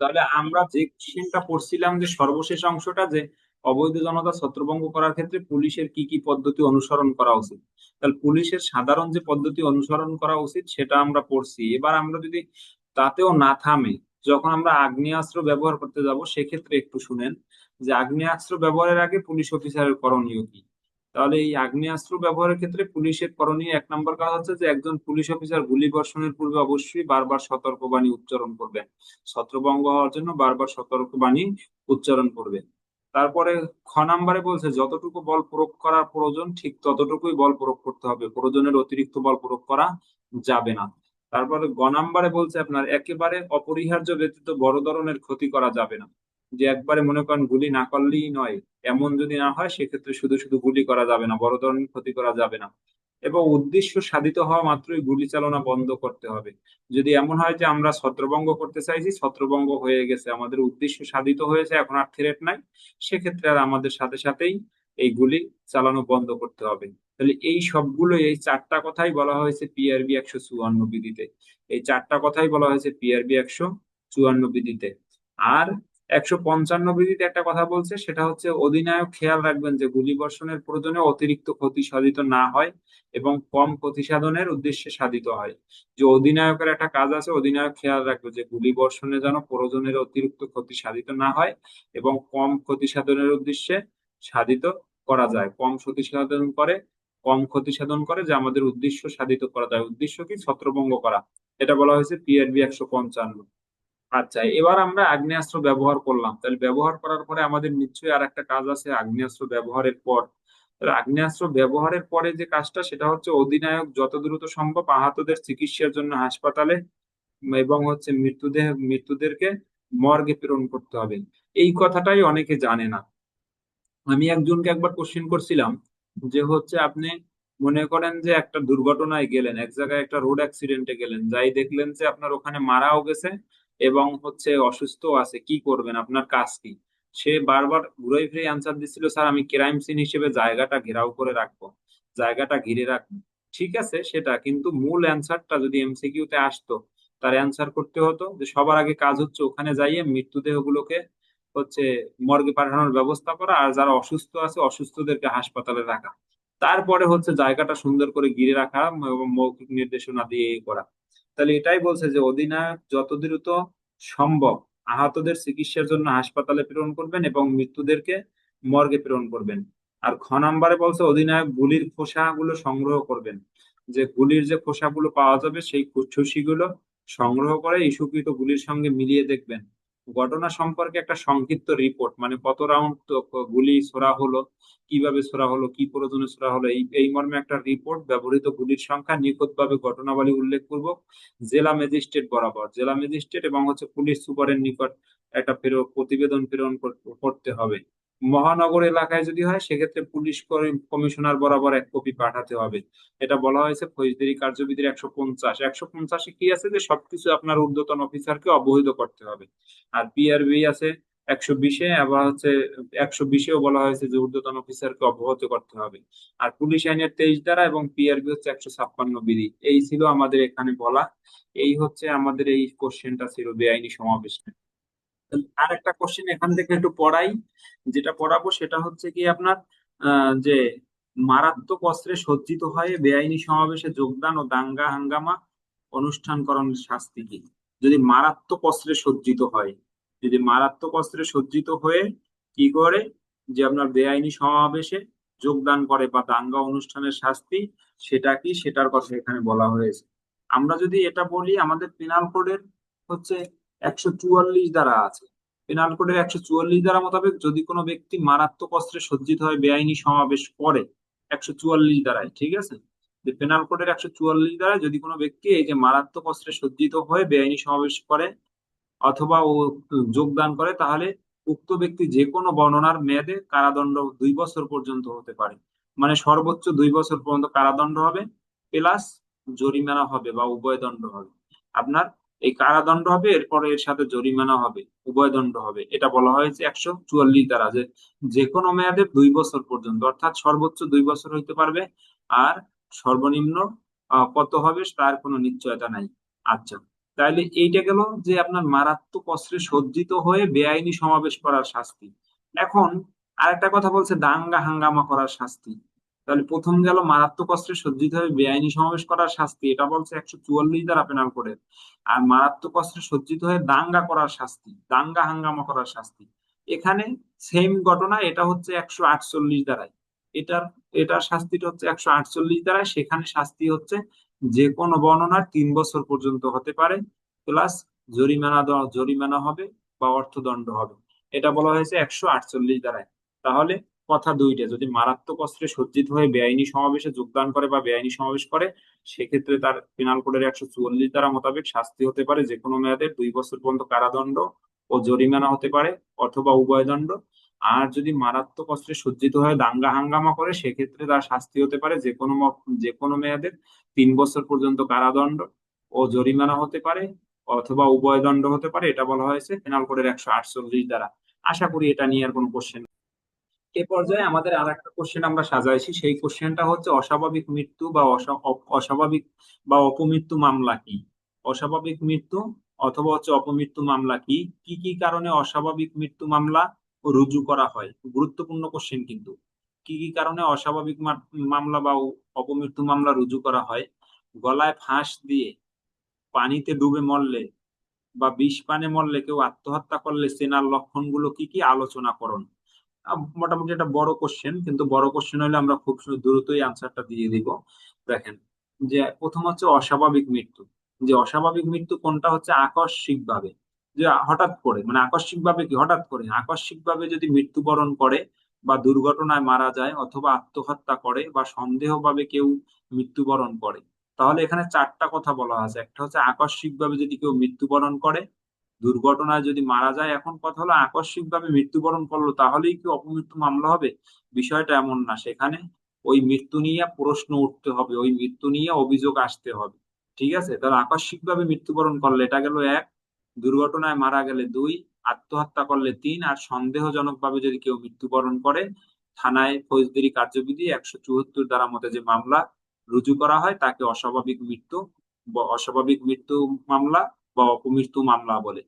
তাহলে আমরা যে কোশ্চেনটা পড়ছিলাম যে সর্বশেষ অংশটা যে অবৈধ জনতা ছত্রভঙ্গ করার ক্ষেত্রে পুলিশের কি কি পদ্ধতি অনুসরণ করা উচিত? তাহলে পুলিশের সাধারণ যে পদ্ধতি অনুসরণ করা উচিত সেটা আমরা পড়ছি। এবার আমরা যদি তাতেও না থামে, যখন আমরা আগ্নেয়াস্ত্র ব্যবহার করতে যাব, সেক্ষেত্রে একটু শুনেন যে আগ্নেয়াস্ত্র ব্যবহারের আগে পুলিশ অফিসারের করণীয় কি? তাহলে এই আগ্নেয়াস্ত্র ব্যবহারের ক্ষেত্রে পুলিশের করণীয় এক নম্বর কাজ হচ্ছে যে একজন পুলিশ অফিসার গুলি বর্ষণের পূর্বে অবশ্যই বারবার সতর্কবাণী উচ্চারণ করবেন। ছত্রভঙ্গ হওয়ার জন্য বারবার সতর্কবাণী উচ্চারণ করবেন। তারপরে খ নাম্বারে বলছে, যতটুকু বল প্রয়োগ করার প্রয়োজন, ঠিক ততটুকুই বল প্রয়োগ করতে হবে। প্রয়োজনের অতিরিক্ত বল প্রয়োগ করা যাবে না। তারপরে গ নাম্বারে বলছে আপনার, একেবারে অপরিহার্য ব্যতীত বড় ধরনের ক্ষতি করা যাবে না। যে একবারে মনে করেন গুলি না করলেই নয় এমন যদি না হয়, সেক্ষেত্রে শুধু শুধু গুলি করা যাবে না, বড় ধরনের ক্ষতি করা যাবে না। এবং উদ্দেশ্য সাধিত হওয়া মাত্রই গুলি চালনা বন্ধ করতে হবে। যদি এমন হয় যে আমরা ছত্রভঙ্গ করতে চাইছি, ছত্রভঙ্গ হয়ে গেছে, আমাদের উদ্দেশ্য সাধিত হয়েছে, এখন আর থ্রেট নাই, সেক্ষেত্রে আর আমাদের সাথে সাথেই এই গুলি চালানো বন্ধ করতে হবে। তাহলে এই সবগুলো, এই চারটা কথাই বলা হয়েছে পিআরবি একশো চুয়ান্ন বিধিতে। এই চারটা কথাই বলা হয়েছে পিআরবি একশো চুয়ান্ন বিধিতে। আর একশো পঞ্চান্ন বিধিতে একটা কথা বলছে, সেটা হচ্ছে অধিনায়ক খেয়াল রাখবেন যে গুলি বর্ষণের প্রয়োজনে অতিরিক্ত ক্ষতি সাধিত না হয় এবং কম ক্ষতি সাধনের উদ্দেশ্যে সাধিত হয়। যে অধিনায়কের একটা কাজ আছে, অধিনায়ক খেয়াল রাখবে যে গুলি বর্ষণে যেন প্রয়োজনের অতিরিক্ত ক্ষতি সাধিত না হয় এবং কম ক্ষতি সাধনের উদ্দেশ্যে সাধিত করা যায়। কম ক্ষতি সাধন করে, কম ক্ষতি সাধন করে, যে আমাদের উদ্দেশ্য সাধিত করা যায়। উদ্দেশ্য কি? ছত্রভঙ্গ করা। এটা বলা হয়েছে পিআরবি একশো পঞ্চান্ন। আচ্ছা এবার আমরা আগ্নেয়াস্ত্র ব্যবহার করলাম। তাহলে ব্যবহার করার পরে আমাদের নিশ্চয়ই আর একটা কাজ আছে আগ্নেয়াস্ত্র ব্যবহারের পর। আগ্নেয়াস্ত্র ব্যবহারের পরে যে কাজটা, সেটা হচ্ছে অধিনায়ক যত দ্রুত সম্ভব আহতদের চিকিৎসার জন্য হাসপাতালে এবং হচ্ছে মৃত্যুদেহ মৃত্যুদেরকে মর্গে প্রেরণ করতে হবে। এই কথাটাই অনেকে জানে না। আমি একজনকে একবার কোশ্চেন করছিলাম যে হচ্ছে আপনি মনে করেন যে একটা দুর্ঘটনায় গেলেন, এক জায়গায় একটা রোড অ্যাক্সিডেন্টে গেলেন, যাই দেখলেন যে আপনার ওখানে মারাও গেছে এবং হচ্ছে অসুস্থ আছে, কি করবেন? আপনার কাজ কি? সে বারবার ঘুরে ফিরে আনসার দিচ্ছিল, স্যার, আমি ক্রাইম সিন হিসেবে জায়গাটা ঘেরাও করে রাখব, জায়গাটা ঘিরে রাখব। ঠিক আছে, সেটা, কিন্তু মূল অ্যান্সারটা যদি এমসিকিউতে আসতো, তার অ্যান্সার করতে হতো যে, সবার আগে কাজ হচ্ছে ওখানে যাইয়ে মৃত্যুদেহগুলোকে হচ্ছে মর্গে পাঠানোর ব্যবস্থা করা, আর যারা অসুস্থ আছে, অসুস্থদেরকে হাসপাতালে রাখা। তারপরে হচ্ছে জায়গাটা সুন্দর করে ঘিরে রাখা এবং মৌখিক নির্দেশনা দিয়ে করা। তাহলে এটাই বলছে যে অধিনায়ক যত দ্রুত সম্ভব আহতদের চিকিৎসার জন্য হাসপাতালে প্রেরণ করবেন এবং মৃত্যুদেরকে মর্গে প্রেরণ করবেন। আর খ নাম্বারে বলছে অধিনায়ক গুলির খোসাগুলো সংগ্রহ করবেন। যে গুলির যে খোসাগুলো পাওয়া যাবে সেই খুশিগুলো সংগ্রহ করে ইস্যুকৃত গুলির সঙ্গে মিলিয়ে দেখবেন। ঘটনা সম্পর্কে একটা সংক্ষিপ্ত রিপোর্ট মানে কত রাউন্ড গুলি ছোড়া হলো, কীভাবে ছোড়া হলো, কি প্রয়োজনে ছোড়া হলো, এই এই মর্মে একটা রিপোর্ট ব্যবহৃত গুলির সংখ্যা নিখুঁতভাবে ঘটনাবলী উল্লেখ করব জেলা ম্যাজিস্ট্রেট বরাবর। জেলা ম্যাজিস্ট্রেট এবং হচ্ছে পুলিশ সুপারের নিকট একটা প্রতিবেদন প্রেরণ করতে হবে। মহানগর এলাকায় যদি হয়, সেক্ষেত্রে পুলিশ কমিশনার বরাবর এক কপি পাঠাতে হবে। এটা বলা হয়েছে ফৌজদারি কার্যবিধির একশো পঞ্চাশ। একশো পঞ্চাশে কি আছে যে, সবকিছু আপনার ঊর্ধ্বতন অফিসারকে অবহিত করতে হবে। আর পিআরবি আছে একশো বিশে, আবার হচ্ছে একশো বিশেও বলা হয়েছে যে, ঊর্ধ্বতন অফিসারকে অবগত করতে হবে। আর পুলিশ আইনের তেইশ দ্বারা এবং পিআরবি হচ্ছে একশো ছাপ্পান্ন বিধি। এই ছিল আমাদের এখানে বলা। এই হচ্ছে আমাদের এই কোশ্চেনটা ছিল বেআইনি সমাবেশ। আর একটা কোশ্চেন এখান থেকে একটু পড়াই। যেটা পড়াবো সেটা হচ্ছে কি আপনার যে মারাত্মক অস্ত্রে সজ্জিত হয়ে বেআইনি সমাবেশে যোগদান ও দাঙ্গা হাঙ্গামা অনুষ্ঠানকরণের শাস্তি কি? যদি মারাত্মক অস্ত্রে সজ্জিত হয়, যদি মারাত্মক অস্ত্রে সজ্জিত হয়ে কি করে? যে আপনার বেআইনি সমাবেশে যোগদান করে বা দাঙ্গা অনুষ্ঠানের শাস্তি, সেটা কি? সেটার কথা এখানে বলা হয়েছে। আমরা যদি এটা বলি, আমাদের পেনাল কোডের হচ্ছে একশো চুয়াল্লিশ দ্বারা আছে। পেনাল কোডের একশো চুয়াল্লিশ দ্বারা মোতাবেক যদি কোনো ব্যক্তি মারাত্মক অস্ত্রে সজ্জিত হয়, বেআইনি সমাবেশ করে একশো চুয়াল্লিশ দ্বারায়, ঠিক আছে? যে পেনাল কোডের একশো চুয়াল্লিশ দ্বারা যদি কোনো ব্যক্তি এই যে মারাত্মক অস্ত্রে সজ্জিত হয়ে বেআইনি সমাবেশ করে অথবা ও যোগদান করে, তাহলে উক্ত ব্যক্তি যে কোনো বর্ণনার মেয়াদে কারাদণ্ড দুই বছর পর্যন্ত হতে পারে। মানে সর্বোচ্চ দুই বছর পর্যন্ত কারাদণ্ড হবে, প্লাস জরিমানা হবে বা উভয় দণ্ড হবে। আপনার এই কারাদণ্ড হবে, এরপরে এর সাথে জরিমানা হবে, উভয় দণ্ড হবে। এটা বলা হয়েছে একশো চুয়াল্লিশ দ্বারা যে যে কোনো মেয়াদে দুই বছর পর্যন্ত, অর্থাৎ সর্বোচ্চ দুই বছর হইতে পারবে, আর সর্বনিম্ন কত হবে তার কোনো নিশ্চয়তা নাই। আচ্ছা তাহলে এইটা গেল যে আপনার মারাত্মক অস্ত্রে সজ্জিত হয়ে বেআইনি সমাবেশ করার শাস্তি। এখন আরেকটা কথা বলছে দাঙ্গা হাঙ্গামা করার শাস্তি। তাহলে প্রথম গেল মারাত্মক অস্ত্রে সজ্জিত হয়ে বেআইনি সমাবেশ করার শাস্তি। এটা বলছে একশো চুয়াল্লিশ দ্বারা পেনাল করে আর মারাত্মক অস্ত্রে সজ্জিত হয়ে দাঙ্গা করার শাস্তি, দাঙ্গা হাঙ্গামা করার শাস্তি। এখানে সেম ঘটনা, এটা হচ্ছে একশো আটচল্লিশ দ্বারাই। এটার এটার শাস্তিটা হচ্ছে একশো আটচল্লিশ দ্বারাই। সেখানে শাস্তি হচ্ছে যে কোনো বর্ণনার তিন বছর পর্যন্ত হতে পারে প্লাস জরিমানা জরিমানা হবে বা অর্থদণ্ড হবে। এটা বলা হয়েছে একশো আটচল্লিশ দ্বারায় তাহলে কথা দুইটা। যদি মারাত্মক অস্ত্রে সজ্জিত হয়ে বেআইনি সমাবেশে যোগদান করে বা বেআইনি সমাবেশ করে, সেক্ষেত্রে তার পেনাল কোডের একশো চুয়াল্লিশ ধারা মোতাবেক শাস্তি হতে পারে যে কোনো মেয়াদে, দুই বছর পর্যন্ত কারাদণ্ড ও জরিমানা হতে পারে অথবা উভয় দণ্ড। আর যদি মারাত্মক অস্ত্রে সজ্জিত হয়ে দাঙ্গা হাঙ্গামা করে, সেক্ষেত্রে তার শাস্তি হতে পারে যে কোনো যে কোনো মেয়াদের তিন বছর পর্যন্ত কারাদণ্ড ও জরিমানা হতে পারে অথবা উভয় দণ্ড হতে পারে। এটা বলা হয়েছে পেনাল কোডের একশো আটচল্লিশ দ্বারা। আশা করি এটা নিয়ে আর কোনো কোশ্চেন এ পর্যায়ে আমাদের আর একটা কোশ্চেন আমরা সাজাইছি। সেই কোশ্চেনটা হচ্ছে অস্বাভাবিক মৃত্যু বা অসা- অস্বাভাবিক বা অপমৃত্যু মামলা কি? অস্বাভাবিক মৃত্যু অথবা হচ্ছে অপমৃত্যু মামলা কি? কি কি কারণে অস্বাভাবিক মৃত্যু মামলা রুজু করা হয়? গুরুত্বপূর্ণ কোশ্চেন কিন্তু। কি কি কারণে অস্বাভাবিক মামলা বা অপমৃত্যু মামলা রুজু করা হয়? গলায় ফাঁস দিয়ে পানিতে ডুবে মরলে বা বিষ পানে মরলে কেউ আত্মহত্যা করলে সেনার লক্ষণগুলো কি কি? আলোচনা করুন মোটামুটি একটা বড় কোশ্চেন কিন্তু বড় কোশ্চেন হলে আমরা খুব দ্রুতই আনসারটা দিয়ে দিব। দেখেন, যে প্রথম হচ্ছে অস্বাভাবিক মৃত্যু। যে অস্বাভাবিক মৃত্যু কোনটা হচ্ছে আকস্মিক ভাবে যে হঠাৎ করে মানে আকস্মিক ভাবে কি? হঠাৎ করে। আকস্মিক ভাবে যদি মৃত্যুবরণ করে বা দুর্ঘটনায় মারা যায় অথবা আত্মহত্যা করে বা সন্দেহভাবে কেউ মৃত্যুবরণ করে, তাহলে এখানে চারটা কথা বলা আছে। একটা হচ্ছে আকস্মিক ভাবে যদি কেউ মৃত্যুবরণ করে দুর্ঘটনায় যদি মারা যায়, এখন কথা হলো আকস্মিক ভাবে মৃত্যুবরণ করল, তাহলেই কি অপমৃত্যু মামলা হবে? বিষয়টা এমন না, সেখানে ওই মৃত্যু নিয়ে প্রশ্ন উঠতে হবে, ওই মৃত্যু নিয়ে অভিযোগ আসতে হবে, ঠিক আছে? তাহলে আকস্মিক ভাবে মৃত্যুবরণ করলে, এটা গেল এক, দুর্ঘটনায় মারা গেলে দুই, আত্মহত্যা করলে তিন, আর সন্দেহজনক ভাবে যদি কেউ মৃত্যুবরণ করে, থানায় ফৌজদারি কার্যবিধি একশো চুয়াত্তর ধারা মতে যে মামলা রুজু করা হয়, তাকে অস্বাভাবিক মৃত্যু অস্বাভাবিক মৃত্যু মামলা বা অপমৃত্যু মামলা বলে।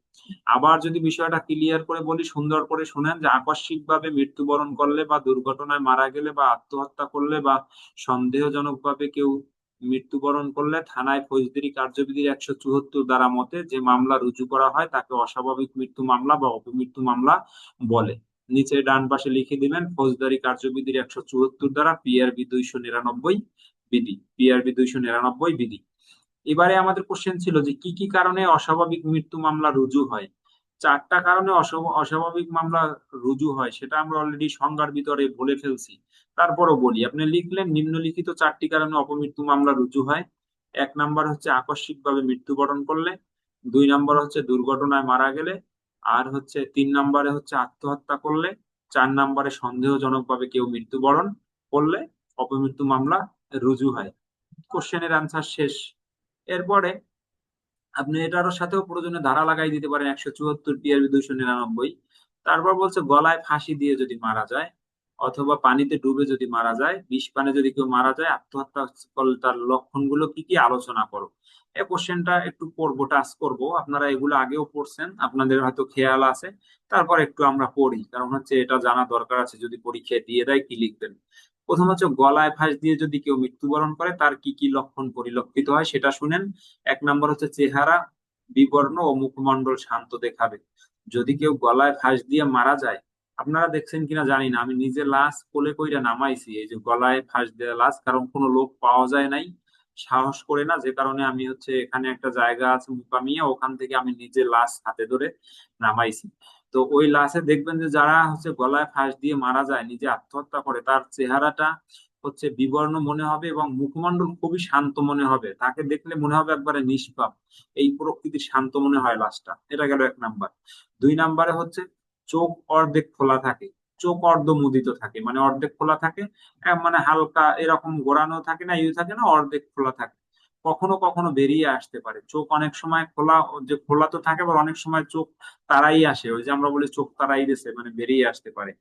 আবার যদি বিষয়টা ক্লিয়ার করে বলি, সুন্দর করে শোনেন যে আকস্মিক ভাবে মৃত্যুবরণ করলে বা দুর্ঘটনায় মারা গেলে বা আত্মহত্যা করলে বা সন্দেহজনক ভাবে কেউ মৃত্যুবরণ করলে থানায় ফৌজদারি কার্যবিধির একশো চুয়াত্তর দ্বারা মতে যে মামলা রুজু করা হয় তাকে অস্বাভাবিক মৃত্যু মামলা বা অপমৃত্যু মামলা বলে। নিচে ডান পাশে লিখে দিবেন, ফৌজদারি কার্যবিধির একশো চুয়াত্তর ধারা পিআরবি দুইশো নিরানব্বই বিধি পিআরবি দুইশো নিরানব্বই বিধি। এবারে আমাদের কোশ্চেন ছিল যে কি কি কারণে অস্বাভাবিক মৃত্যু মামলা রুজু হয়? চারটা কারণে অস্বাভ- অস্বাভাবিক মামলা রুজু হয়, সেটা আমরা অলরেডি সংজ্ঞার ভিতরে বলে ফেলছি। তারপরও বলি, আপনি লিখলেন নিম্নলিখিত চারটি কারণে অপমৃত্যু মামলা রুজু হয়। এক নাম্বার হচ্ছে আকস্মিকভাবে মৃত্যুবরণ করলে, দুই নাম্বার হচ্ছে দুর্ঘটনায় মারা গেলে, আর হচ্ছে তিন নাম্বারে হচ্ছে আত্মহত্যা করলে, চার নাম্বারে সন্দেহজনকভাবে কেউ মৃত্যুবরণ করলে অপমৃত্যু মামলা রুজু হয়। কোশ্চেনের আনসার শেষ। এরপরে আপনি এটার সাথেও প্রয়োজনে ধারা লাগাই দিতে পারেন একশো চুয়াত্তর পিআরবি দুইশো নিরানব্বই। তারপর বলছে, গলায় ফাঁসি দিয়ে যদি মারা যায়, অথবা পানিতে ডুবে যদি মারা যায়, বিষ পানে যদি কেউ মারা যায়, আত্মহত্যা তার লক্ষণগুলো কি কি আলোচনা করো। এই কোশ্চেনটা একটু পড়ব টাচ করব। আপনারা এগুলো আগেও পড়ছেন, আপনাদের হয়তো খেয়াল আছে। তারপর একটু আমরা পড়ি, কারণ হচ্ছে এটা জানা দরকার আছে। যদি পরীক্ষায় দিয়ে দেয়, কি লিখবেন? প্রথম হচ্ছে গলায় ফাঁস দিয়ে যদি কেউ মৃত্যুবরণ করে, তার কি কি লক্ষণ পরিলক্ষিত হয় সেটা শুনেন। এক নম্বর হচ্ছে চেহারা, বিবর্ণ ও মুখমণ্ডল শান্ত দেখাবে। যদি কেউ গলায় ফাঁস দিয়ে মারা যায়, আপনারা দেখছেন কিনা জানি না, আমি নিজে লাশ কোলে কইরা নামাইছি, এই যে গলায় ফাঁস দেওয়া লাশ, কারণ কোনো লোক পাওয়া যায় নাই। সাহস করে না, যে কারণে আমি হচ্ছে এখানে একটা জায়গা আছে মুকামিয়া, ওখান থেকে আমি নিজে লাশ হাতে ধরে নামাইছি। তো ওই লাশে দেখবেন যে যারা হচ্ছে গলায় ফাঁস দিয়ে মারা যায়, নিজে আত্মহত্যা করে, তার চেহারাটা হচ্ছে বিবর্ণ মনে হবে এবং মুখমণ্ডল খুবই শান্ত মনে হবে। তাকে দেখলে মনে হবে একবারে নিষ্পাপ। এই প্রকৃতির শান্ত মনে হয় লাশটা। এটা গেল এক নাম্বার। দুই নাম্বারে হচ্ছে চোখ অর্ধেক খোলা থাকে, চোখ অর্ধ মুদিত থাকে। মানে অর্ধেক খোলা থাকে মানে হালকা এরকম গোড়ানো থাকে না ইউ থাকে না, অর্ধেক খোলা থাকে। কখনো কখনো বেরিয়ে আসতে পারে। চোখ অনেক সময় খোলা, যে খোলা তো থাকে, আবার অনেক সময় চোখ তারাই আসে। ওই যে আমরা বলি চোখ তারাই দিছে মানে বেরিয়ে আসতে পারে।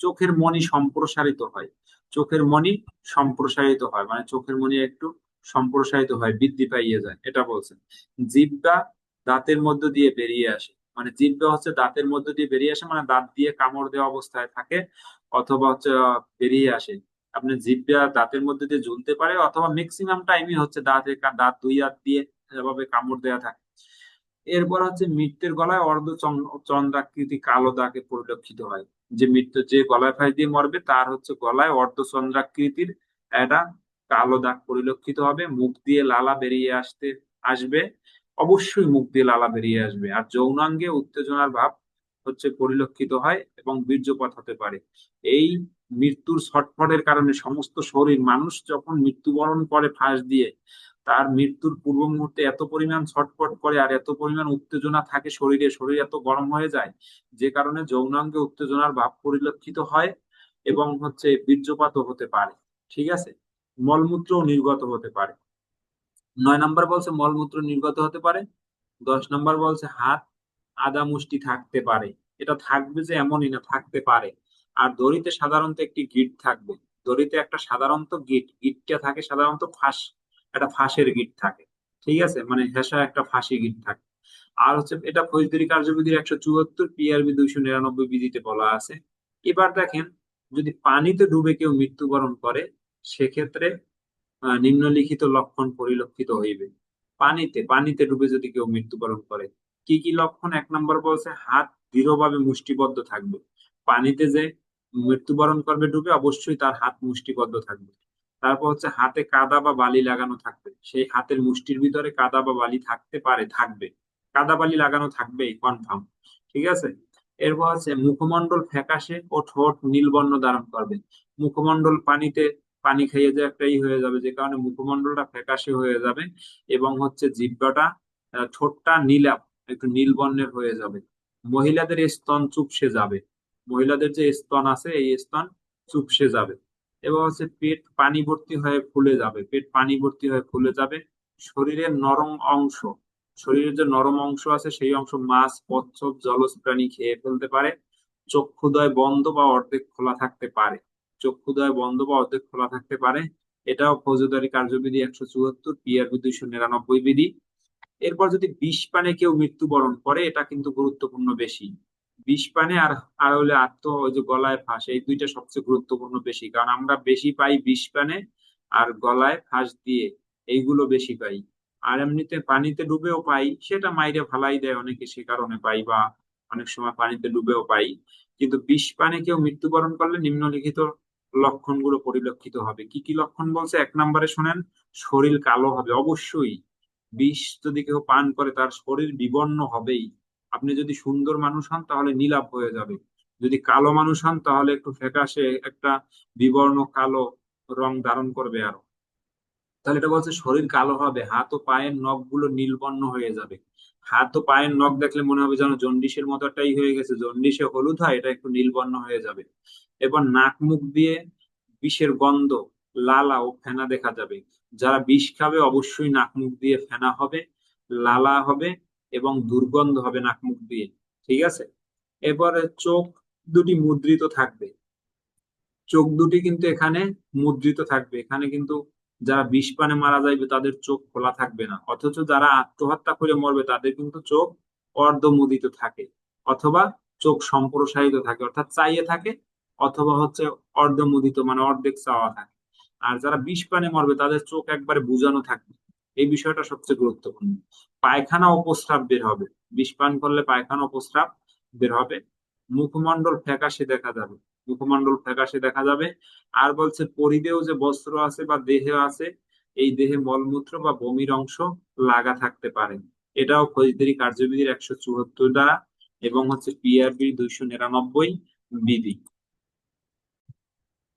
চোখের মনি সম্প্রসারিত হয়। চোখের মনি সম্প্রসারিত হয় মানে চোখের মনি একটু সম্প্রসারিত হয়, বৃদ্ধি পাইয়ে যায়, এটা বলছেন। জিব্বা দাঁতের মধ্য দিয়ে বেরিয়ে আসে। মানে জিব্বা হচ্ছে দাঁতের মধ্য দিয়ে বেরিয়ে আসে মানে দাঁত দিয়ে কামড় দেওয়া অবস্থায় থাকে, অথবা হচ্ছে বেরিয়ে আসে। আপনার জিহ্বা দাঁতের মধ্যে দিয়ে ঝুলতে পারে অথবা ম্যাক্সিমাম টাইমই হচ্ছে দাঁতে দাঁত দুই হাত দিয়ে এভাবে কামড় দেওয়া থাকে। এরপর হচ্ছে মৃত্যুর গলায় অর্ধ চন্দ্রাকৃতি কালো দাগে পরিলক্ষিত হয়। যে মৃত্যু যে গলায় ফাঁস দিয়ে মরবে, তার হচ্ছে গলায় অর্ধ চন্দ্রাকৃতির একটা কালো দাগ পরিলক্ষিত হবে। মুখ দিয়ে লালা বেরিয়ে আসতে আসবে, অবশ্যই মুখ দিয়ে লালা বেরিয়ে আসবে। আর যৌনাঙ্গে উত্তেজনার ভাব হচ্ছে পরিলক্ষিত হয় এবং বীর্যপাত হতে পারে। এই মৃত্যুর ছটফটের কারণে সমস্ত শরীর মানুষ যখন মৃত্যুবরণ করে ফাঁস দিয়ে, তার মৃত্যুর পূর্ব মুহূর্তে এত পরিমাণ ছটফট করে আর এত পরিমাণ উত্তেজনা থাকে শরীরে, শরীর এত গরম হয়ে যায়, যে কারণে যৌনাঙ্গে উত্তেজনার ভাব পরিলক্ষিত হয় এবং হচ্ছে বীর্যপাতও হতে পারে, ঠিক আছে? মলমূত্র নির্গত হতে পারে। নয় নাম্বার বলছে মলমূত্র নির্গত হতে পারে, দশ নাম্বার বলছে হাত আদা মুষ্টি থাকতে পারে, এটা থাকবে যে এমনই না, থাকতে পারে। আর দড়িতে সাধারণত একটি গিট থাকবে। দড়িতে একটা সাধারণত গিট, গিটটা থাকে সাধারণত ফাঁস, একটা ফাঁসের গিট থাকে। ঠিক আছে? মানে হেসা একটা ফাঁসি গিট থাকে। আর হচ্ছে এটা ফৌজদারি কার্যবিধির একশো চুয়াত্তর পিআরবি দুইশো নিরানব্বই বিধিতে বলা আছে। এবার দেখেন, যদি পানিতে ডুবে কেউ মৃত্যুবরণ করে, সেক্ষেত্রে নিম্নলিখিত লক্ষণ পরিলক্ষিত হইবে। পানিতে পানিতে ডুবে যদি কেউ মৃত্যুবরণ করে, কি কি লক্ষণ? এক নম্বর বলছে, হাত দৃঢ়ভাবে মুষ্টিবদ্ধ থাকবে। পানিতে যে মৃত্যুবরণ করবে ডুবে অবশ্যই তার হাত মুষ্টিবদ্ধ থাকবে। তারপর হচ্ছে হাতে কাদা বা বালি লাগানো থাকবে। সেই হাতের মুষ্টির ভিতরে কাদা বা বালি থাকতে পারে থাকবে। কাদা বালি লাগানো থাকবেই কনফার্ম ঠিক আছে? এরপর হচ্ছে মুখমণ্ডল ফ্যাকাশে ও ঠোঁট নীলবর্ণ ধারণ করবে। মুখমণ্ডল পানিতে পানি খাইয়ে যে একটাই হয়ে যাবে যে কারণে মুখমণ্ডলটা ফ্যাকাশে হয়ে যাবে এবং হচ্ছে জিহ্বাটা আহ, ঠোঁটটা নীলাপ একটু নীল বর্ণের হয়ে যাবে। মহিলাদের স্তন চুপসে যাবে। মহিলাদের যে স্তন আছে, এই স্তন চুপসে যাবে। এবং হচ্ছে পেট পানি ভর্তি হয়ে ফুলে যাবে। পেট পানি ভর্তি হয়ে ফুলে যাবে। শরীরের নরম অংশ, শরীরের যে নরম অংশ আছে, সেই অংশ মাছ কচ্ছপ জলজ প্রাণী খেয়ে ফেলতে পারে। চক্ষুদয় বন্ধ বা অর্ধেক খোলা থাকতে পারে। চক্ষুদয় বন্ধ বা অর্ধেক খোলা থাকতে পারে। এটাও ফৌজদারি কার্যবিধি একশো চুয়াত্তর পিআরবি দুইশো নিরানব্বই বিধি। এরপর যদি বিষ পানে কেউ মৃত্যুবরণ করে, এটা কিন্তু গুরুত্বপূর্ণ বেশি। বিষ পানে আর আর হলে আত্ম ওই যে গলায় ফাঁস, এই দুইটা সবচেয়ে গুরুত্বপূর্ণ বেশি কারণ আমরা বেশি পাই বিষ পানে আর গলায় ফাঁস দিয়ে, এইগুলো বেশি পাই। আর এমনিতে পানিতে ডুবেও পাই, সেটা মাইরে ফালাই দেয় অনেকে সে কারণে পাই বা অনেক সময় পানিতে ডুবেও পাই। কিন্তু বিষ পানে কেউ মৃত্যুবরণ করলে নিম্নলিখিত লক্ষণগুলো পরিলক্ষিত হবে। কি কি লক্ষণ বলছে? এক নম্বরে শোনেন, শরীর কালো হবে, অবশ্যই। বিষ যদি কেউ পান করে, তার শরীর বিবর্ণ হবেই। আপনি যদি সুন্দর মানুষ হন, তাহলে নীলাভ হয়ে যাবে। যদি কালো মানুষ হন, তাহলে একটু ফ্যাকাশে একটা বিবর্ণ কালো রং ধারণ করবে আরও। তাহলে এটা বলছে শরীর কালো হবে, হাত ও পায়ের নখগুলো নীলবর্ণ হয়ে যাবে। হাত ও পায়ের নখ দেখলে মনে হবে যেন জন্ডিসের মতো একটাই হয়ে গেছে। জন্ডিসে হলুদ হয়, এটা একটু নীলবর্ণ হয়ে যাবে। এবার নাক মুখ দিয়ে বিষের গন্ধ, লালা ও ফেনা দেখা যাবে। যারা বিষ খাবে, অবশ্যই নাক মুখ দিয়ে ফেনা হবে, লালা হবে এবং দুর্গন্ধ হবে নাক মুখ দিয়ে, ঠিক আছে? এবারে চোখ দুটি মুদ্রিত থাকবে। চোখ দুটি কিন্তু এখানে মুদ্রিত থাকবে। এখানে কিন্তু যারা বিষ পানে মারা যাইবে, তাদের চোখ খোলা থাকবে না। অথচ যারা আত্মহত্যা করে মরবে, তাদের কিন্তু চোখ অর্ধমুদিত থাকে অথবা চোখ সম্প্রসারিত থাকে, অর্থাৎ চাইয়ে থাকে অথবা হচ্ছে অর্ধমুদিত মানে অর্ধেক চাওয়া থাকে। আর যারা বিষ পানে মরবে, তাদের চোখ একবারে বুঝানো থাকবে। এই বিষয়টা সবচেয়ে গুরুত্বপূর্ণ। পায়খানা অপস্রাব বের হবে। বিষ পান করলে পায়খানা অপস্রাব বের হবে। মুখমণ্ডল ফ্যাকাশে দেখা যাবে। মুখমণ্ডল ফ্যাকাশে দেখা যাবে। আর বলছে পরিধেয় যে বস্ত্র আছে বা দেহে আছে, এই দেহে মলমূত্র বা বমির অংশ লাগা থাকতে পারে। এটাও ফৌজদারি কার্যবিধির একশো চুয়াত্তর দ্বারা এবং হচ্ছে পিআরবি দুইশো নিরানব্বই বিধি।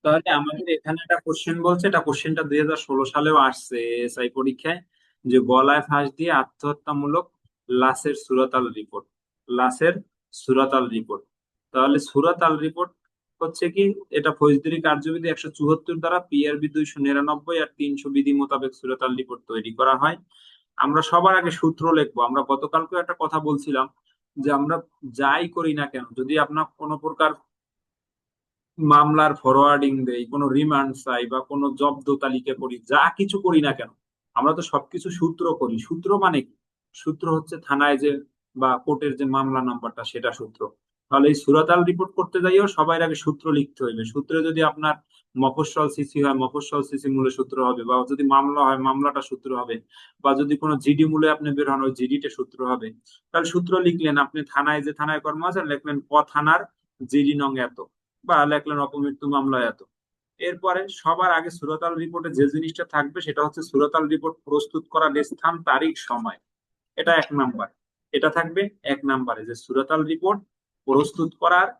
তাহলে আমাদের এখানে একটা কোশ্চেন বলছে, এটা কোশ্চেনটা দুই হাজার ষোলো সালেও আসছে এসআই পরীক্ষায়, যে গলায় ফাঁস দিয়ে আত্মহত্যামূলক লাশের সুরতাল রিপোর্ট লাশের সুরতাল রিপোর্ট তাহলে সুরতাল রিপোর্ট হচ্ছে কি, এটা ফৌজদারি কার্যবিধি একশো চুয়াত্তর দ্বারা পিআরবি দুইশো নিরানব্বই আর তিনশো বিধি মোতাবেক সুরতাল রিপোর্ট তৈরি করা হয়। আমরা সবার আগে সূত্র লিখব। আমরা গতকালকে একটা কথা বলছিলাম যে আমরা যাই করি না কেন, যদি আপনার কোনো প্রকার মামলার ফরওয়ার্ডিং দেই, কোনো রিমান্ড চাই বা কোনো জব্দ তালিকা করি, যা কিছু করি না কেন, আমরা তো সবকিছু সূত্র করি। সূত্র মানে কি? সূত্র হচ্ছে থানায় যে বা কোর্টের যে মামলা নাম্বারটা, সেটা সূত্র। তাহলে এই সুরাতাল রিপোর্ট করতে যাইও সবাই আগে সূত্র লিখতে হইবে। সূত্রে যদি আপনার মফস্বল সিসি হয়, মফস্বল সিসি মূলে সূত্র হবে, বা যদি মামলা হয়, মামলাটা সূত্র হবে, বা যদি কোনো জিডি মূলে আপনি বের হন, ওই জিডিটা সূত্র হবে। তাহলে সূত্র লিখলেন, আপনি থানায় যে থানায় কর্ম আছেন, লিখলেন, ক থানার জিডি নং এত। বা লেখলেন অপমৃত্যু মামলা এত এরপরে সবার আগে সুরতাল রিপোর্টে যে জিনিসটা থাকবে সেটা হচ্ছে সুরতাল রিপোর্ট প্রস্তুত করার স্থান, তারিখ, সময়। এটা এক নাম্বার। এটা থাকবে এক নাম্বারে যে সুরতাল রিপোর্ট প্রস্তুত করার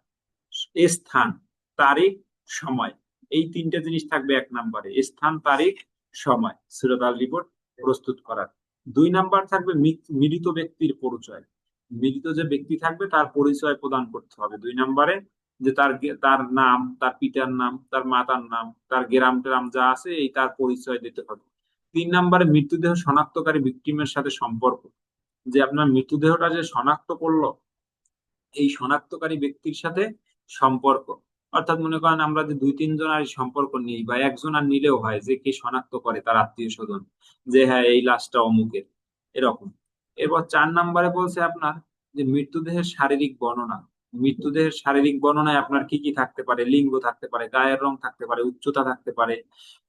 স্থান, তারিখ, সময়। এই তিনটে জিনিস থাকবে এক নাম্বারে, স্থান, তারিখ, সময় সুরতাল রিপোর্ট প্রস্তুত করার। দুই নাম্বার থাকবে মৃত- ব্যক্তির পরিচয়। মৃত যে ব্যক্তি থাকবে তার পরিচয় প্রদান করতে হবে। দুই নাম্বারে যে তার তার নাম, তার পিতার নাম, তার মাতার নাম, তার গ্রাম ট্রাম যা আছে, এই তার পরিচয় দিতে হবে। তিন নাম্বারে মৃতদেহ শনাক্তকারী ভিকটিমের সাথে সম্পর্ক। যে আপনার মৃতদেহটা যে শনাক্ত করল, এই শনাক্তকারী ব্যক্তির সাথে সম্পর্ক। অর্থাৎ মনে করেন আমরা যে দুই তিনজন আর সম্পর্ক নিই, বা একজন আর নিলেও হয় যে কে শনাক্ত করে তার আত্মীয় স্বজন, যে হ্যাঁ এই লাশটা অমুকের, এরকম। এরপর চার নাম্বারে বলছে আপনার যে মৃতদেহের শারীরিক বর্ণনা। মৃতদেহের শারীরিক বর্ণনায় আপনার কি কি থাকতে পারে? লিঙ্গ থাকতে পারে, গায়ের রং থাকতে পারে, উচ্চতা থাকতে পারে,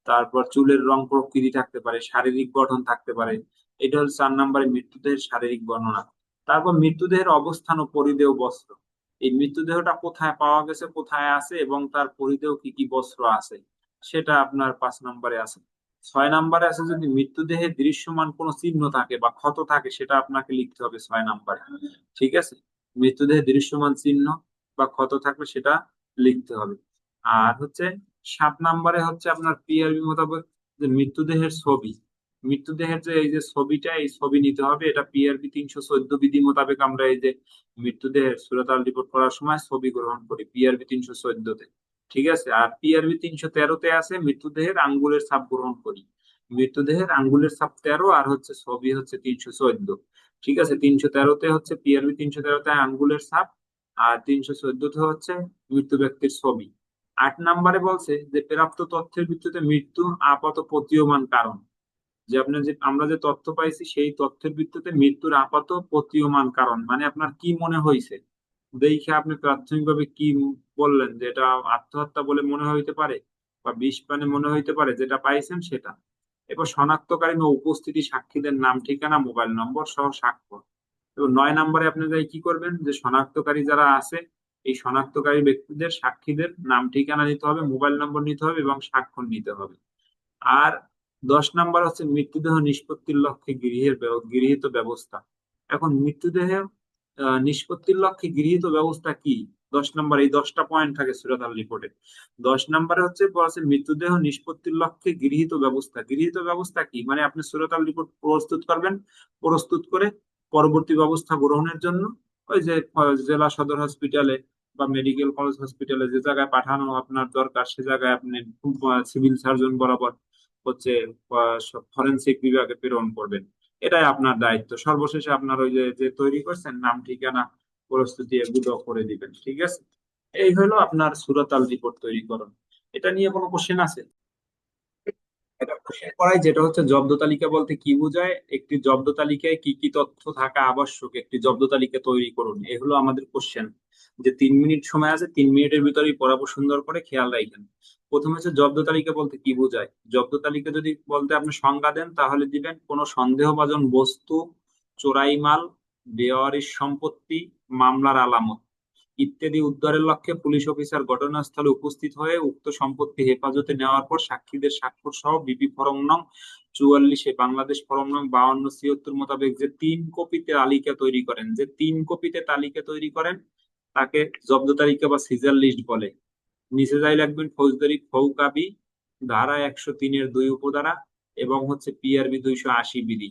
তারপর চুলের রং প্রকৃতি থাকতে পারে, শারীরিক গঠন থাকতে পারে। এটা হল চার নাম্বারে মৃত্যুদের শারীরিক বর্ণনা। তারপর মৃতদেহের অবস্থান ও পরিধেয় বস্ত্র। এই মৃতদেহটা কোথায় পাওয়া গেছে, কোথায় আছে এবং তার পরিধেয় কি কি বস্ত্র আছে, সেটা আপনার পাঁচ নম্বরে আছে। ছয় নম্বরে আছে যদি মৃতদেহে দৃশ্যমান কোনো চিহ্ন থাকে বা ক্ষত থাকে, সেটা আপনাকে লিখতে হবে ছয় নম্বরে। ঠিক আছে? মৃতদেহে দৃশ্যমান চিহ্ন বা ক্ষত থাকলে সেটা লিখতে হবে। আর হচ্ছে সাত নাম্বারে হচ্ছে আপনার পিআরবি মোতাবেক যে মৃতদেহের ছবি, মৃতদেহের যে এই যে ছবিটা, এই ছবি নিতে হবে। এটা পিআরবি তিনশো চোদ্দ বিধি মোতাবেক আমরা এই যে মৃতদেহের সুরতাল রিপোর্ট করার সময় ছবি গ্রহণ করি পিআরবি তিনশো চোদ্দতে। ঠিক আছে? আর পিআরবি তিনশো তেরোতে আছে মৃতদেহের আঙ্গুলের ছাপ গ্রহণ করি। মৃতদেহের আঙ্গুলের ছাপ তেরো আর হচ্ছে ছবি হচ্ছে তিনশো চোদ্দ। ঠিক আছে? তিনশো তেরোতে হচ্ছে পিআরবি তিনশো তেরোতে আঙ্গুলের ছাপ, আর তিনশো চোদ্দতে হচ্ছে মৃত্যু ব্যক্তির ছবি। আট নম্বরে বলছে যে, প্রাপ্ত তথ্যের ভিত্তিতে মৃত্যু আপাত প্রতীয়মান কারণ। যে আপনার যে, আমরা যে তথ্য পাইছি, সেই তথ্যের ভিত্তিতে মৃত্যুর আপাত প্রতীয়মান কারণ। মানে আপনার কি মনে হয়েছে দেখে আপনি প্রাথমিকভাবে কি বললেন? যে এটা আত্মহত্যা বলে মনে হইতে পারে? বা বিষ পানে মনে হইতে পারে? যেটা পাইছেন সেটা। এবার শনাক্তকারী উপস্থিতি সাক্ষীদের নাম, ঠিকানা, মোবাইল নম্বর সহ স্বাক্ষর। এবং নয় নম্বরে আপনি যাই কি করবেন, যে শনাক্তকারী যারা আছে, এই শনাক্তকারী ব্যক্তিদের সাক্ষীদের নাম, ঠিকানা নিতে হবে, মোবাইল নম্বর নিতে হবে এবং স্বাক্ষর নিতে হবে। আর দশ নম্বর হচ্ছে মৃত্যুদেহ নিষ্পত্তির লক্ষ্যে গৃহের গৃহীত ব্যবস্থা। এখন মৃত্যুদেহ নিষ্পত্তির লক্ষ্যে গৃহীত ব্যবস্থা কি? দশ নম্বর, এই দশটা পয়েন্ট থাকে সুরাতাল রিপোর্টে। দশ নম্বরে হচ্ছে বলছে মৃত্যুদেহ নিষ্পত্তির লক্ষ্যে গৃহীত ব্যবস্থা। গৃহীত ব্যবস্থা কি? মানে আপনি সুরাতাল রিপোর্ট প্রস্তুত করবেন, প্রস্তুত করে পরবর্তী ব্যবস্থা গ্রহণের জন্য ওই যে জেলা সদর হসপিটালে বা মেডিকেল কলেজ হসপিটালে যে জায়গায় পাঠানো আপনার দরকার, সে জায়গায় আপনি সিভিল সার্জন বরাবর হচ্ছে ফরেন্সিক বিভাগে প্রেরণ করবেন। এটাই আপনার দায়িত্ব। সর্বশেষে আপনার ওই যে তৈরি করছেন, নাম, ঠিকানা প্রস্তুতি এগুলো করে দিবেন, ঠিক আছে? এই হলো আপনার সুরতাল রিপোর্ট তৈরি করুন এটা নিয়ে কোনো কোশ্চেন আছে? করাই, যেটা হচ্ছে জব্দ তালিকা বলতে কি বোঝায়? একটি জব্দ তালিকায় কি কি তথ্য থাকা আবশ্যক? একটি জব্দ তালিকা তৈরি করুন। এ হলো আমাদের কোশ্চেন যে তিন মিনিট সময় আছে, তিন মিনিটের ভিতরেই পড়াবো সুন্দর করে, খেয়াল রাখবেন প্রথমে হচ্ছে জব্দ তালিকা বলতে কি বোঝায়? জব্দ তালিকা যদি বলতে আপনি সংজ্ঞা দেন, তাহলে দিবেন কোনো সন্দেহভাজন বস্তু, চোরাই মাল বেওয়ারিশ সম্পত্তি, মামলার আলামত ইত্যাদি উদ্ধারের লক্ষ্যে পুলিশ অফিসার ঘটনাস্থলে উপস্থিত হয়ে উক্ত সম্পত্তি হেফাজতে নেওয়ার পর সাক্ষীদের স্বাক্ষর সহ বিবি ফরম নং চুয়াল্লিশে বাংলাদেশ ফরম নং বাউন্ন ছিয়াত্তর মোতাবেক যে তিন কপিতে তালিকা তৈরি করেন, যে তিন কপিতে তালিকা তৈরি করেন, তাকে জব্দ তালিকা বা সিজার লিস্ট বলে। নিচে যাই লাগবেন ফৌজদারি ফৌকাবি, ধারা একশো তিনের দুই উপধারা এবং হচ্ছে পিআরবি দুইশো আশি বিধি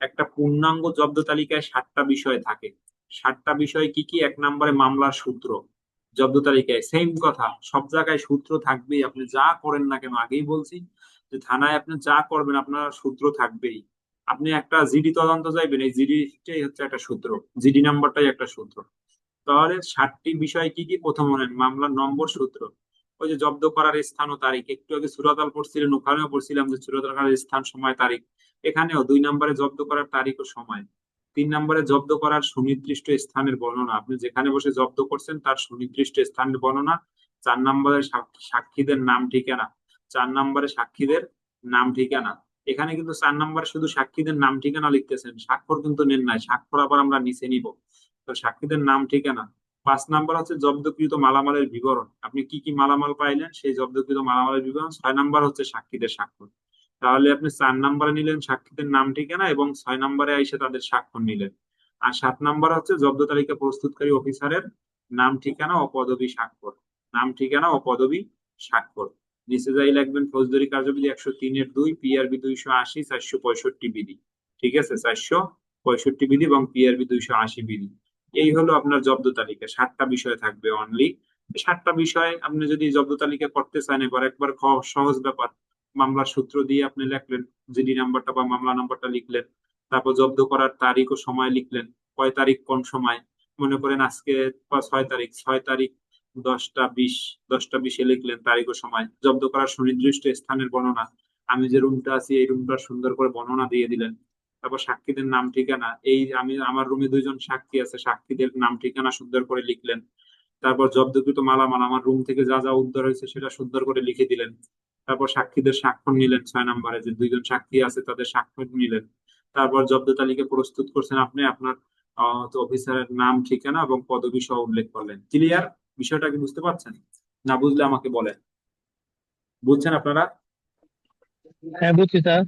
একটা পূর্ণাঙ্গ জব্দ তালিকায় সাতটা বিষয় থাকে। সাতটা বিষয় কি কি? এক নম্বরে মামলার সূত্র, জব্দ তালিকায়। সেম কথা, সব জায়গায় সূত্র থাকবেই। আপনি যা করেন না কেন, আগেই বলছি যে থানায় আপনি যা করবেন, আপনার সূত্র থাকবেই। আপনি একটা জিডি তদন্ত চাইবেন, এই জিডিটাই হচ্ছে একটা সূত্র, জিডি নাম্বারটাই একটা সূত্র। তাহলে ষাটটি বিষয় কি কি? প্রথম হলেন মামলার নম্বর সূত্র। ওই যে জব্দ করার স্থান ও তারিখ। একটু আগে সুরাতাল পড়ছিলেন ওখানেও পড়ছিলাম যে সুরাতাল করার স্থান, সময়, তারিখ। এখানেও দুই নম্বরে জব্দ করার তারিখ ও সময়। তিন নম্বরে জব্দ করার সুনির্দিষ্ট স্থানের বর্ণনা। আপনি যেখানে বসে জব্দ করছেন, তার সুনির্দিষ্ট স্থানের বর্ণনা। চার নম্বরে সাক্ষী- সাক্ষীদের নাম ঠিকানা। চার নম্বরে সাক্ষীদের নাম ঠিকানা। এখানে কিন্তু চার নম্বরে শুধু সাক্ষীদের নাম ঠিকানা লিখতেছেন। স্বাক্ষর কিন্তু নেন নাই। স্বাক্ষর আবার আমরা নিচে নিব। তো সাক্ষীদের নাম ঠিকানা। পাঁচ নাম্বার হচ্ছে জব্দকৃত মালামালের বিবরণ। আপনি কি কি মালামাল পাইলেন সেই জব্দকৃত মালামালের বিবরণ। ছয় নাম্বার হচ্ছে সাক্ষীদের স্বাক্ষর। তাহলে আপনি চার নাম্বারে নিলেন, সাক্ষীদের নাম ঠিকানা এবং ছয় নাম্বারে এসে তাদের স্বাক্ষর নিলেন। আর সাত নাম্বার হচ্ছে জব্দ তালিকা প্রস্তুতকারী অফিসারের নাম ঠিকানা ও পদবি স্বাক্ষর। নাম ঠিকানা ও পদবি স্বাক্ষর। নিচে যাই লিখবেন, ফৌজদারি কার্যবিধি একশো তিনের দুই, পিআরবি দুইশো আশি, চারশো পঁয়ষট্টি বিধি। ঠিক আছে? চারশো পঁয়ষট্টি বিধি এবং পিআরবি দুইশো আশি বিধি। এই হলো আপনার জব্দ তালিকা। সাতটা বিষয় থাকবে অনলি সাতটা বিষয় আপনি যদি জব্দ তালিকা করতে চান, এবার একবার সহজ ব্যাপার। মামলার সূত্র দিয়ে আপনি লিখলেন, জিডি নাম্বারটা বা মামলা নাম্বারটা লিখলেন, তারপর জব্দ করার তারিখ ও সময় লিখলেন, কয় তারিখ, কোন সময়? মনে করেন আজকে ছয় তারিখ ছয় তারিখ, দশটা বিশ, দশটা বিশে লিখলেন তারিখ ও সময়। জব্দ করার সুনির্দিষ্ট স্থানের বর্ণনা, আমি যে রুমটা আছি এই রুমটা সুন্দর করে বর্ণনা দিয়ে দিলেন। তারপর সাক্ষীদের নাম, ঠিকানা, এই আমি, আমার রুমে দুইজন সাক্ষী আছে, সাক্ষীদের নাম, ঠিকানা সুন্দর করে লিখলেন। তারপর জব্দকৃত মালামাল, আমার রুম থেকে যা যা উদ্ধার হয়েছে সেটা সুন্দর করে লিখে দিলেন। তারপর সাক্ষীদের স্বাক্ষর নিলেন ছয় নম্বরে, যে দুইজন সাক্ষী আছে তাদের স্বাক্ষর নিলেন। তারপর জব্দ তালিকা প্রস্তুত করছেন আপনি, আপনার অফিসারের নাম, ঠিকানা এবং পদবি সহ উল্লেখ করলেন। ক্লিয়ার বিষয়টা কি বুঝতে পারছেন? না বুঝলে আমাকে বলেন। বুঝছেন আপনারা? হ্যাঁ বুঝছি স্যার।